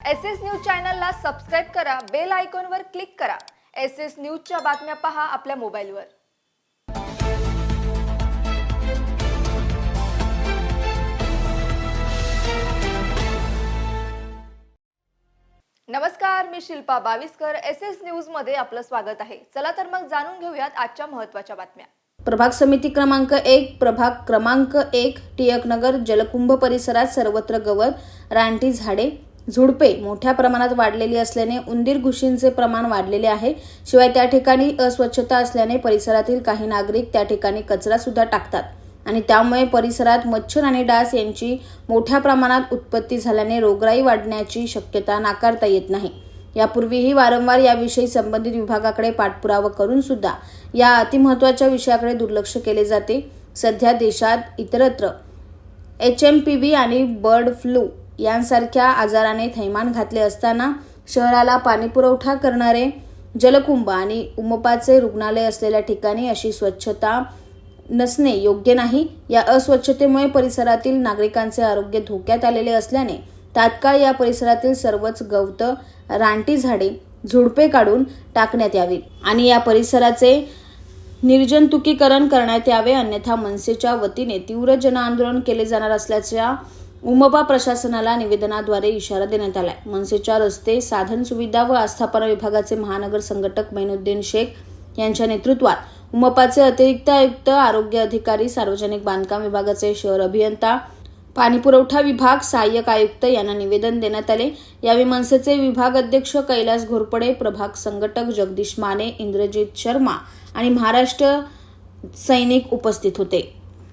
S S news चॅनलला subscribe करा bell आयकॉनवर क्लिक करा. एस एस न्यूजच्या बातम्या पहा आपल्या मोबाईलवर. नमस्कार मी शिल्पा बावीसकर. एस एस न्यूजमध्ये आपलं स्वागत आहे. चला तर मग जाणून घेऊयात आजच्या महत्त्वाच्या बातम्या. प्रभाग समिती क्रमांक एक प्रभाग क्रमांक एक टिळकनगर जलकुंभ परिसरात सर्वत्र गवत रानटी झाडे झुडपे मोठ्या प्रमाणात वाढलेली असल्याने उंदीर घुशींचे प्रमाण वाढलेले आहे. शिवाय त्या ठिकाणी अस्वच्छता असल्याने परिसरातील काही नागरिक त्या ठिकाणी कचरा सुद्धा टाकतात. आणि त्यामुळे परिसरात मच्छर आणि डास यांची मोठ्या प्रमाणात उत्पत्ती झाल्याने रोगराई वाढण्याची शक्यता नाकारता येत नाही. यापूर्वीही वारंवार याविषयी संबंधित विभागाकडे पाठपुरावा करून सुद्धा या अतिमहत्वाच्या विषयाकडे दुर्लक्ष केले जाते. सध्या देशात इतरत्र एच एम पी व्ही आणि बर्ड फ्लू यांसारख्या आजाराने थैमान घातले असताना शहराला पाणीपुरवठा करणारे जलकुंभ आणि उमपाचे रुग्णालय असलेल्या ठिकाणी अशी स्वच्छता नसणे योग्य नाही. या अस्वच्छतेमुळे परिसरातील नागरिकांचे आरोग्य धोक्यात आलेले असल्याने तात्काळ या परिसरातील सर्वच गवत रानटी झाडे झुडपे काढून टाकण्यात यावी आणि या परिसराचे निर्जंतुकीकरण करण्यात यावे. अन्यथा मनसेच्या वतीने तीव्र जनआंदोलन केले जाणार असल्याच्या उमपा प्रशासनाला निवेदनाद्वारे इशारा देण्यात आलाय. मनसेच्या रस्ते साधन सुविधा व आस्थापना विभागाचे महानगर संघटक मैनुद्दीन शेख यांच्या नेतृत्वात उमपाचे अतिरिक्त आयुक्त आरोग्य अधिकारी सार्वजनिक बांधकाम विभागाचे शहर अभियंता पाणीपुरवठा विभाग सहाय्यक आयुक्त यांना निवेदन देण्यात आले. यावेळी मनसेचे विभाग अध्यक्ष कैलास घोरपडे प्रभाग संघटक जगदीश माने इंद्रजित शर्मा आणि महाराष्ट्र सैनिक उपस्थित होते.